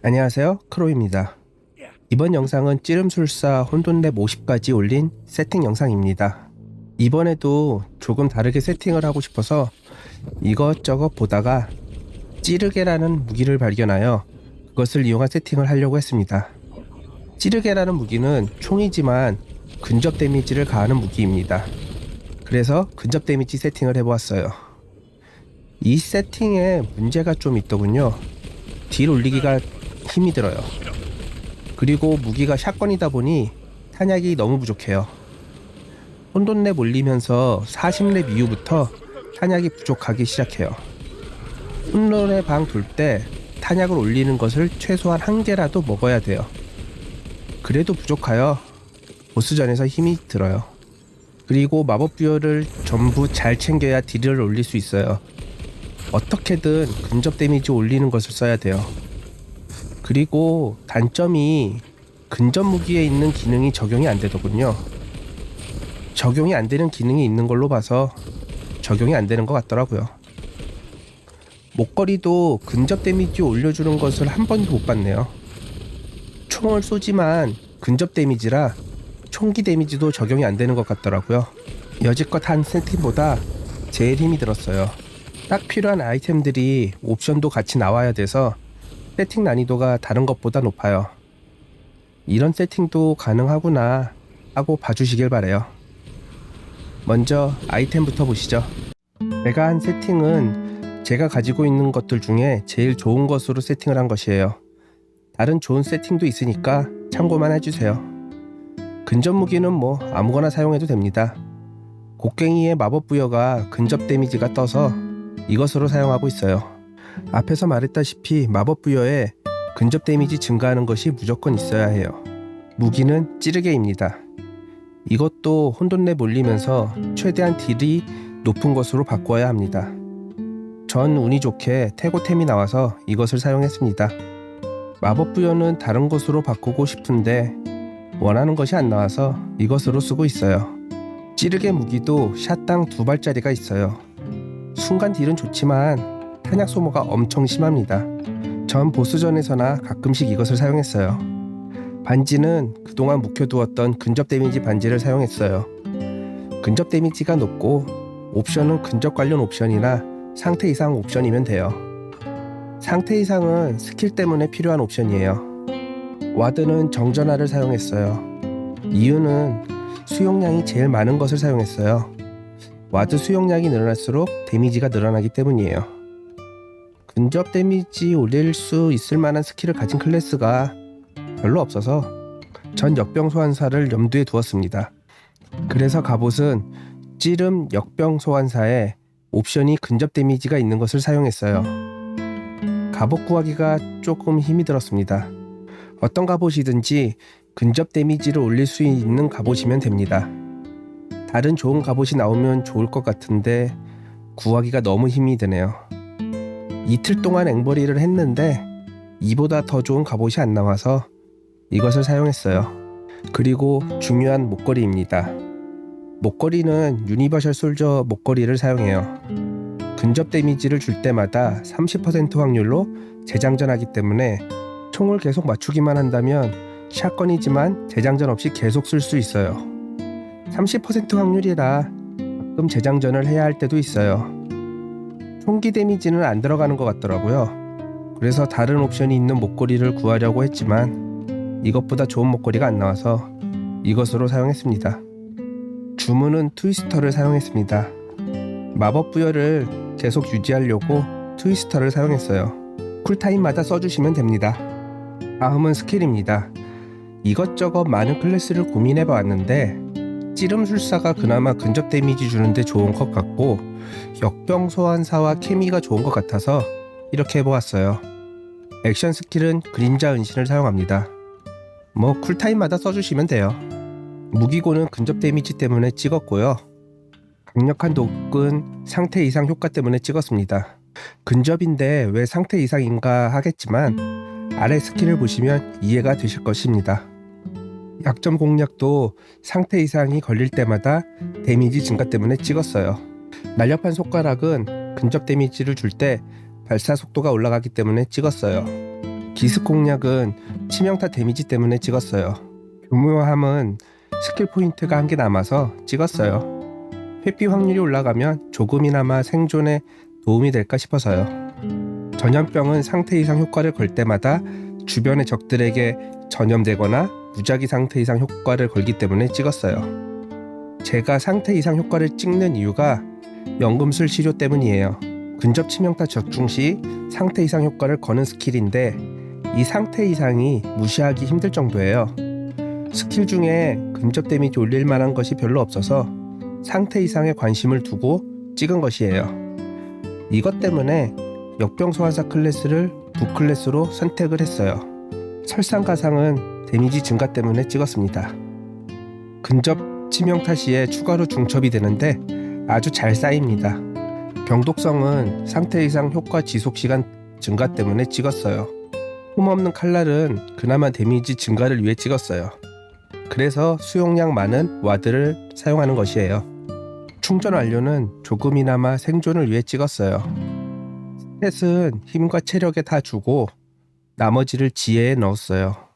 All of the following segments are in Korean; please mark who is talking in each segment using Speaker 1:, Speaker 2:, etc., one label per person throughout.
Speaker 1: 안녕하세요. 크로입니다. 이번 영상은 찌름술사 혼돈랩 50까지 올린 세팅 영상입니다. 이번에도 조금 다르게 세팅을 하고 싶어서 이것저것 보다가 찌르게라는 무기를 발견하여 그것을 이용한 세팅을 하려고 했습니다. 찌르게라는 무기는 총이지만 근접 데미지를 가하는 무기입니다. 그래서 근접 데미지 세팅을 해보았어요. 이 세팅에 문제가 좀 있더군요. 딜 올리기가 힘이 들어요. 그리고 무기가 샷건이다 보니 탄약이 너무 부족해요. 혼돈랩 올리면서 40렙 이후부터 탄약이 부족하기 시작해요. 혼돈의 방 돌 때 탄약을 올리는 것을 최소한 한 개라도 먹어야 돼요. 그래도 부족하여 보스전에서 힘이 들어요. 그리고 마법 부여를 전부 잘 챙겨야 딜을 올릴 수 있어요. 어떻게든 근접 데미지 올리는 것을 써야 돼요. 그리고 단점이 근접 무기에 있는 기능이 적용이 안 되더군요. 적용이 안 되는 기능이 있는 걸로 봐서 적용이 안 되는 것 같더라고요. 목걸이도 근접 데미지 올려주는 것을 한 번도 못 봤네요. 총을 쏘지만 근접 데미지라 총기 데미지도 적용이 안 되는 것 같더라고요. 여지껏 한 세팅보다 제일 힘이 들었어요. 딱 필요한 아이템들이 옵션도 같이 나와야 돼서 세팅 난이도가 다른 것보다 높아요. 이런 세팅도 가능하구나 하고 봐주시길 바래요. 먼저 아이템부터 보시죠. 제가 한 세팅은 제가 가지고 있는 것들 중에 제일 좋은 것으로 세팅을 한 것이에요. 다른 좋은 세팅도 있으니까 참고만 해주세요. 근접 무기는 뭐 아무거나 사용해도 됩니다. 곡괭이의 마법 부여가 근접 데미지가 떠서 이것으로 사용하고 있어요. 앞에서 말했다시피 마법 부여에 근접 데미지 증가하는 것이 무조건 있어야 해요. 무기는 찌르게입니다. 이것도 혼돈랩 올리면서 최대한 딜이 높은 것으로 바꿔야 합니다. 전 운이 좋게 태고템이 나와서 이것을 사용했습니다. 마법 부여는 다른 것으로 바꾸고 싶은데 원하는 것이 안 나와서 이것으로 쓰고 있어요. 찌르게 무기도 샷당 두 발짜리가 있어요. 순간 딜은 좋지만 탄약 소모가 엄청 심합니다. 전 보스전에서나 가끔씩 이것을 사용했어요. 반지는 그동안 묵혀두었던 근접 데미지 반지를 사용했어요. 근접 데미지가 높고 옵션은 근접 관련 옵션이나 상태 이상 옵션이면 돼요. 상태 이상은 스킬 때문에 필요한 옵션이에요. 와드는 정전화를 사용했어요. 이유는 수용량이 제일 많은 것을 사용했어요. 와드 수용량이 늘어날수록 데미지가 늘어나기 때문이에요. 근접 데미지 올릴 수 있을 만한 스킬을 가진 클래스가 별로 없어서 전 역병 소환사를 염두에 두었습니다. 그래서 갑옷은 찌름 역병 소환사에 옵션이 근접 데미지가 있는 것을 사용했어요. 갑옷 구하기가 조금 힘이 들었습니다. 어떤 갑옷이든지 근접 데미지를 올릴 수 있는 갑옷이면 됩니다. 다른 좋은 갑옷이 나오면 좋을 것 같은데 구하기가 너무 힘이 드네요. 이틀 동안 앵벌이를 했는데 이보다 더 좋은 갑옷이 안 나와서 이것을 사용했어요. 그리고 중요한 목걸이입니다. 목걸이는 유니버셜 솔저 목걸이를 사용해요. 근접 데미지를 줄 때마다 30% 확률로 재장전하기 때문에 총을 계속 맞추기만 한다면 샷건이지만 재장전 없이 계속 쓸 수 있어요. 30% 확률이라 가끔 재장전을 해야 할 때도 있어요. 총기 데미지는 안 들어가는 것 같더라고요. 그래서 다른 옵션이 있는 목걸이를 구하려고 했지만 이것보다 좋은 목걸이가 안 나와서 이것으로 사용했습니다. 주문은 트위스터를 사용했습니다. 마법 부여를 계속 유지하려고 트위스터를 사용했어요. 쿨타임마다 써주시면 됩니다. 다음은 스킬입니다. 이것저것 많은 클래스를 고민해 봤는데 찌름술사가 그나마 근접 데미지 주는데 좋은 것 같고 역병 소환사와 케미가 좋은 것 같아서 이렇게 해보았어요. 액션 스킬은 그림자 은신을 사용합니다. 뭐 쿨타임마다 써주시면 돼요. 무기고는 근접 데미지 때문에 찍었고요. 강력한 독은 상태 이상 효과 때문에 찍었습니다. 근접인데 왜 상태 이상인가 하겠지만 아래 스킬을 보시면 이해가 되실 것입니다. 약점 공략도 상태 이상이 걸릴 때마다 데미지 증가 때문에 찍었어요. 날렵한 손가락은 근접 데미지를 줄 때 발사 속도가 올라가기 때문에 찍었어요. 기습 공략은 치명타 데미지 때문에 찍었어요. 교묘함은 스킬 포인트가 한 개 남아서 찍었어요. 회피 확률이 올라가면 조금이나마 생존에 도움이 될까 싶어서요. 전염병은 상태 이상 효과를 걸 때마다 주변의 적들에게 전염되거나 무작위 상태 이상 효과를 걸기 때문에 찍었어요. 제가 상태 이상 효과를 찍는 이유가 연금술 치료 때문이에요. 근접 치명타 적중 시 상태 이상 효과를 거는 스킬인데 이 상태 이상이 무시하기 힘들 정도예요. 스킬 중에 근접 데미지 올릴 만한 것이 별로 없어서 상태 이상에 관심을 두고 찍은 것이에요. 이것 때문에 역병 소환사 클래스를 부클래스로 선택을 했어요. 설상가상은 데미지 증가 때문에 찍었습니다. 근접 치명타 시에 추가로 중첩이 되는데 아주 잘 쌓입니다. 병독성은 상태 이상 효과 지속 시간 증가 때문에 찍었어요. 흠없는 칼날은 그나마 데미지 증가를 위해 찍었어요. 그래서 수용량 많은 와드를 사용하는 것이에요. 충전 완료는 조금이나마 생존을 위해 찍었어요. 스탯은 힘과 체력에 다 주고 나머지를 지혜에 넣었어요.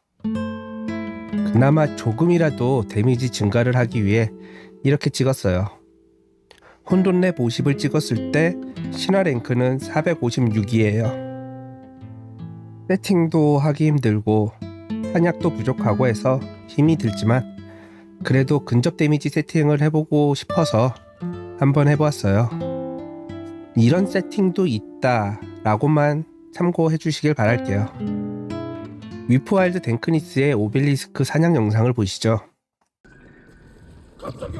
Speaker 1: 그나마 조금이라도 데미지 증가를 하기 위해 이렇게 찍었어요. 혼돈랩 50을 찍었을 때 신화 랭크는 456이에요. 세팅도 하기 힘들고 탄약도 부족하고 해서 힘이 들지만 그래도 근접 데미지 세팅을 해보고 싶어서 한번 해보았어요. 이런 세팅도 있다 라고만 참고해 주시길 바랄게요. 위프와일드 댕크니스의 오벨리스크 사냥 영상을 보시죠.
Speaker 2: 솔직히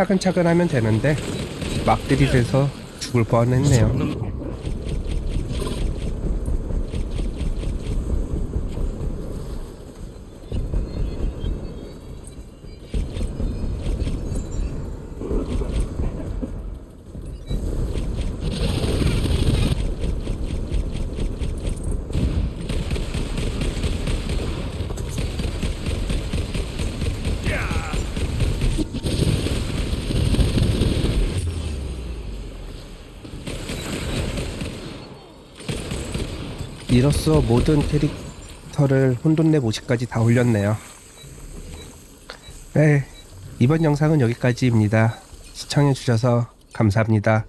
Speaker 1: 차근차근 하면 되는데 막 들이대서 죽을 뻔했네요. 이로써 모든 캐릭터를 혼돈내 50까지 다 올렸네요. 네, 이번 영상은 여기까지입니다. 시청해주셔서 감사합니다.